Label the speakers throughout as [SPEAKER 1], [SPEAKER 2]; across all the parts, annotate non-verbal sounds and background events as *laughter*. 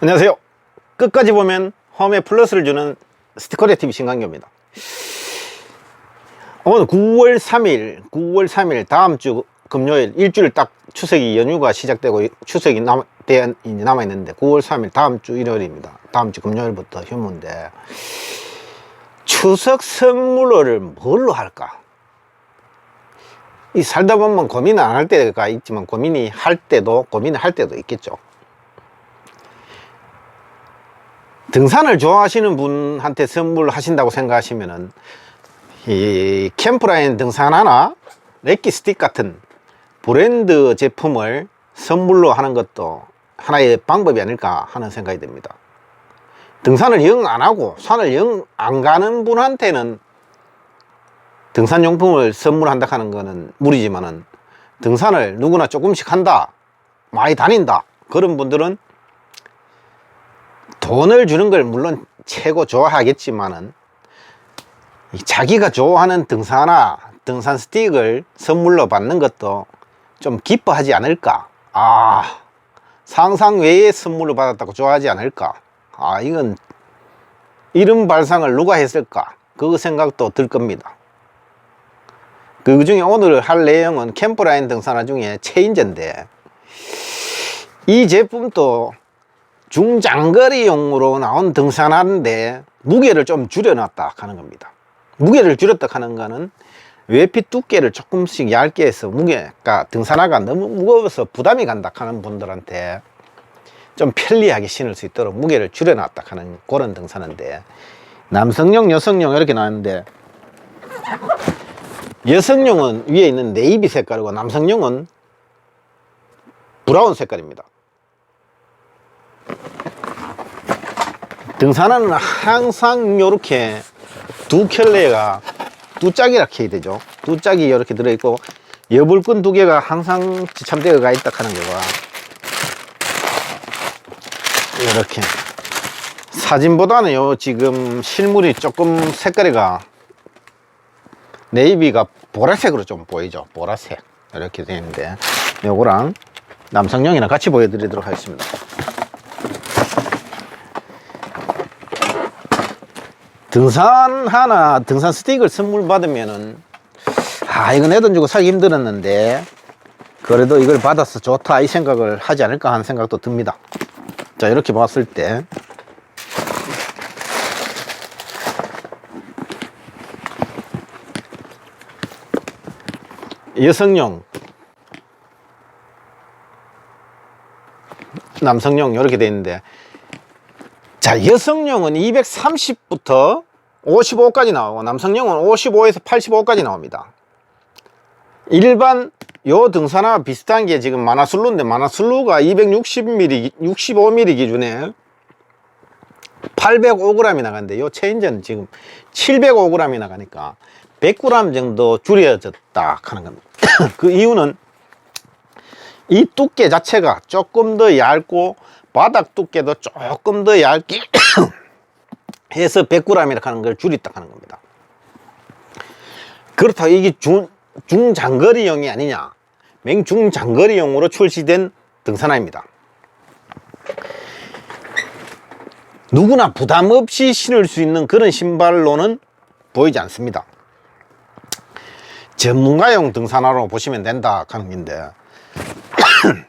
[SPEAKER 1] 안녕하세요. 끝까지 보면 홈에 플러스를 주는 스티커레 TV 신강규입니다. 오늘 9월 3일, 9월 3일 다음 주 금요일 일주일 딱 추석이 연휴가 시작되고 추석이 남, 대- 이제 남아 있는데 9월 3일 다음 주 일요일입니다. 다음 주 금요일부터 휴무인데 추석 선물을 뭘로 할까? 이 살다 보면 고민 안 할 때가 있지만 고민이 할 때도 고민을 할 때도 있겠죠. 등산을 좋아하시는 분한테 선물하신다고 생각하시면은 이 캠프라인 등산 하나 렉기 스틱 같은 브랜드 제품을 선물로 하는 것도 하나의 방법이 아닐까 하는 생각이 듭니다. 등산을 영 안 하고 산을 영 안 가는 분한테는 등산용품을 선물한다 하는 거는 무리지만은 등산을 누구나 조금씩 한다 많이 다닌다 그런 분들은 돈을 주는 걸 물론 최고 좋아하겠지만은 이 자기가 좋아하는 등산화 등산 스틱을 선물로 받는 것도 좀 기뻐하지 않을까? 아 상상 외의 선물을 받았다고 좋아하지 않을까? 아 이건 이런 발상을 누가 했을까? 그 생각도 들 겁니다. 그 중에 오늘 할 내용은 캠프라인 등산화 중에 체인저인데 이 제품도 중장거리용으로 나온 등산화인데 무게를 좀 줄여놨다 하는 겁니다. 무게를 줄였다 하는 거는 외피 두께를 조금씩 얇게 해서 무게가 등산화가 너무 무거워서 부담이 간다 하는 분들한테 좀 편리하게 신을 수 있도록 무게를 줄여놨다 하는 그런 등산화인데 남성용, 여성용 이렇게 나왔는데 여성용은 위에 있는 네이비 색깔이고 남성용은 브라운 색깔입니다. 등산화는 항상 이렇게 두 켤레가 두 짝이라 해야 되죠. 두 짝이 이렇게 들어있고 여불끈 두 개가 항상 지참되어 가 있다 하는 거가 이렇게 사진보다는 요 지금 실물이 조금 색깔이가 네이비가 보라색으로 좀 보이죠. 보라색 이렇게 되는데 요거랑 남성용이랑 같이 보여드리도록 하겠습니다. 등산 하나 등산 스틱을 선물 받으면은 아 이거 내돈 주고 사기 힘들었는데 그래도 이걸 받아서 좋다 이 생각을 하지 않을까 하는 생각도 듭니다. 자 이렇게 봤을 때. 여성용. 남성용 이렇게 돼 있는데. 자, 여성용은 230부터 55까지 나오고 남성용은 55에서 85까지 나옵니다. 일반 요 등산화 비슷한 게 지금 마나슬루인데 마나슬루가 260mm, 65mm 기준에 805g이 나가는데 요 체인저는 지금 705g이 나가니까 100g 정도 줄여졌다 하는 겁니다. *coughs* 그 이유는 이 두께 자체가 조금 더 얇고 바닥 두께도 조금 더 얇게 해서 100g이라 하는 걸 줄였다 하는 겁니다. 그렇다고 이게 중, 중장거리용이 아니냐. 맹중장거리용으로 출시된 등산화입니다. 누구나 부담 없이 신을 수 있는 그런 신발로는 보이지 않습니다. 전문가용 등산화로 보시면 된다 하는 건데 *coughs*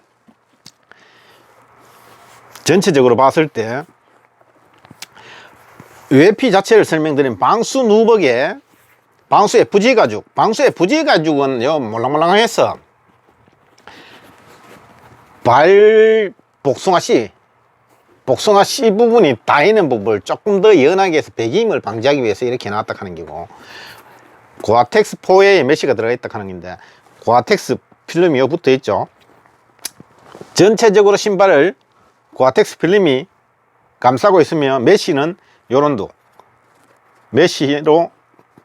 [SPEAKER 1] 전체적으로 봤을 때 UFP 자체를 설명드린 방수 누벅에 방수 FG 가죽 방수 FG 가죽은 요 몰랑몰랑해서 발 복숭아 씨 복숭아 씨 부분이 닿이는 부분을 조금 더 연하게 해서 배기임을 방지하기 위해서 이렇게 나왔다 하는 거고 고아텍스 4에 메쉬가 들어가 있다 하는 건데 고아텍스 필름이 요 붙어 있죠. 전체적으로 신발을 고아텍스 필름이 감싸고 있으면 메쉬는 요런도 메쉬로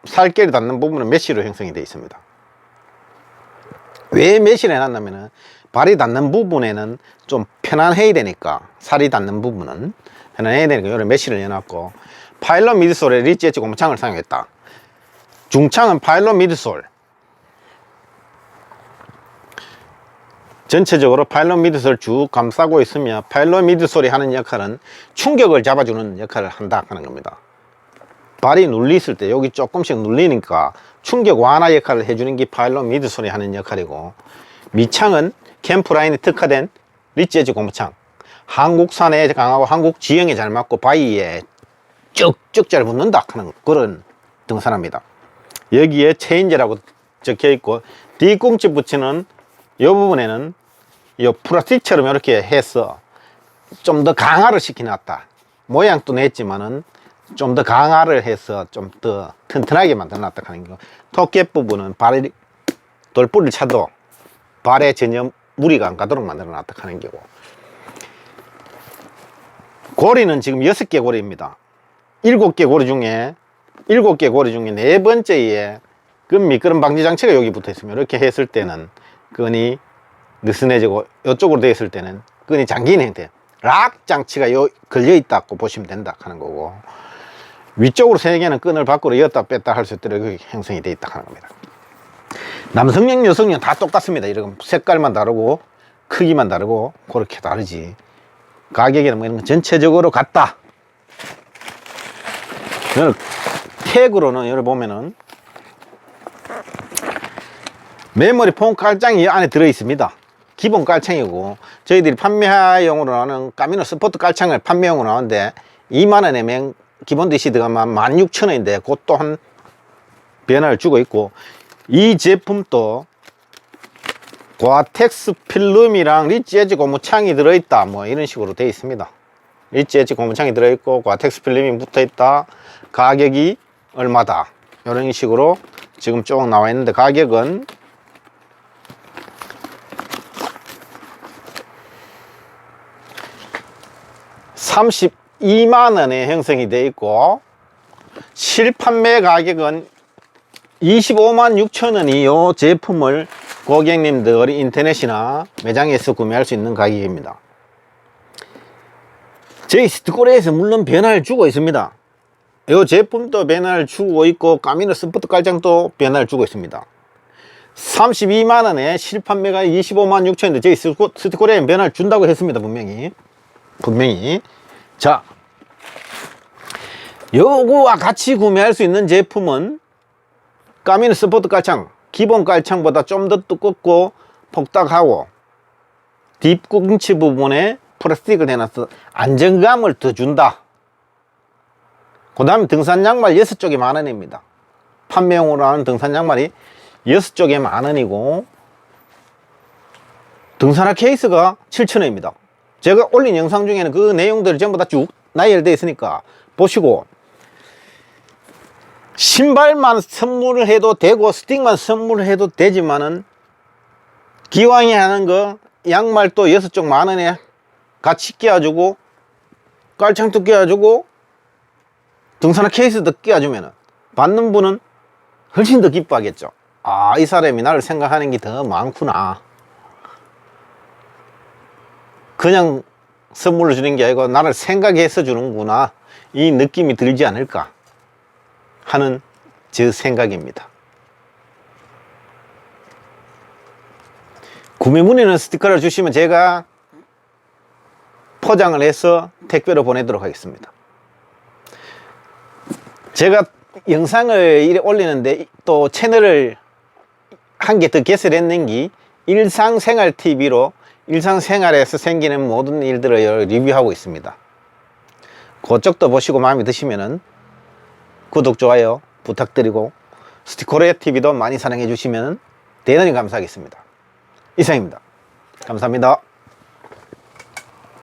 [SPEAKER 1] 살결이 닿는 부분은 메쉬로 형성이 되어 있습니다. 왜 메쉬를 해놨냐면은 발이 닿는 부분에는 좀 편안해야 되니까 살이 닿는 부분은 편안해야 되니까 요런 메쉬를 해놨고 파일럿 미드솔에 리치 엣지 고무창을 사용했다. 중창은 파일럿 미드솔 전체적으로 파일럿 미드솔 쭉 감싸고 있으며 파일럿 미드솔이 하는 역할은 충격을 잡아주는 역할을 한다 하는 겁니다. 발이 눌렸을 때 여기 조금씩 눌리니까 충격 완화 역할을 해주는 게 파일럿 미드솔이 하는 역할이고 밑창은 캠프라인에 특화된 리치에지 고무창 한국산에 강하고 한국 지형에 잘 맞고 바위에 쭉쭉 잘 붙는다 하는 그런 등산화입니다. 여기에 체인지라고 적혀 있고 뒤꿈치 붙이는 이 부분에는 이 플라스틱처럼 이렇게 해서 좀 더 강화를 시켜놨다. 모양도 냈지만은 좀 더 강화를 해서 좀 더 튼튼하게 만들어놨다 하는 거. 토끼 부분은 발 돌뿌리를 차도 발에 전혀 무리가 안 가도록 만들어놨다 하는 거고. 고리는 지금 여섯 개 고리입니다. 일곱 개 고리 중에 일곱 개 고리 중에 네 번째에 그 미끄럼 방지 장치가 여기 붙어 있으면 이렇게 했을 때는 끈이 느슨해지고 이쪽으로 되어 있을 때는 끈이 잠기는 형태. 락 장치가 요 걸려 있다고 보시면 된다 하는 거고 위쪽으로 세 개는 끈을 밖으로 이었다 뺐다 할 수 있도록 여기 형성이 되어 있다 하는 겁니다. 남성용, 여성용 다 똑같습니다. 이런 색깔만 다르고 크기만 다르고 그렇게 다르지. 가격이나 뭐 이런 건 전체적으로 같다. 이걸 택으로는 여기 보면은 메모리 폼 깔창이 이 안에 들어 있습니다. 기본 깔창이고 저희들이 판매용으로 나오는 까미노 스포트 깔창을 판매용으로 나오는데 2만원에 맹 기본 DC드가 16,000원인데 그것도 한 변화를 주고 있고 이 제품도 과텍스 필름이랑 리치 엣지 고무창이 들어있다 뭐 이런 식으로 되어 있습니다. 리치 엣지 고무창이 들어있고 과텍스 필름이 붙어있다. 가격이 얼마다? 이런 식으로 지금 쭉 나와 있는데 가격은 (32만 원에) 형성이 되어 있고 실판매 가격은 25만 6천 원이 이 제품을 고객님들 인터넷이나 매장에서 구매할 수 있는 가격입니다. 저희 스티코레에서 물론 변화를 주고 있습니다. 이 제품도 변화를 주고 있고 까미노 스포트 깔장도 변화를 주고 있습니다. 32만 원에 실판매가 25만 6천인데 저희 스티코- 스티코레에 변화를 준다고 했습니다. 분명히 분명히 자 요거와 같이 구매할 수 있는 제품은 까미노 스포트 깔창 기본 깔창보다 좀 더 두껍고 폭닥하고 뒷꿈치 부분에 플라스틱을 해놔서 안정감을 더 준다. 그 다음에 등산 양말 6쪽에 만원입니다. 판매용으로 하는 등산 양말이 6쪽에 만원이고 등산화 케이스가 7천원입니다 제가 올린 영상 중에는 그 내용들이 전부 다 쭉 나열되어 있으니까 보시고 신발만 선물을 해도 되고 스틱만 선물을 해도 되지만은 기왕에 하는 거 양말도 여섯 쪽 만 원에 같이 끼워주고 깔창도 끼워주고 등산화 케이스도 끼워주면은 받는 분은 훨씬 더 기뻐하겠죠. 아 이 사람이 나를 생각하는 게 더 많구나 그냥 선물을 주는 게 아니고 나를 생각해서 주는구나 이 느낌이 들지 않을까 하는 제 생각입니다. 구매 문의는 스티커를 주시면 제가 포장을 해서 택배로 보내도록 하겠습니다. 제가 영상을 올리는데 또 채널을 한 개 더 개설했는 게 일상생활 TV로 일상생활에서 생기는 모든 일들을 리뷰하고 있습니다. 그쪽도 보시고 마음에 드시면은 구독, 좋아요 부탁드리고 스티코레 TV도 많이 사랑해 주시면 대단히 감사하겠습니다. 이상입니다. 감사합니다.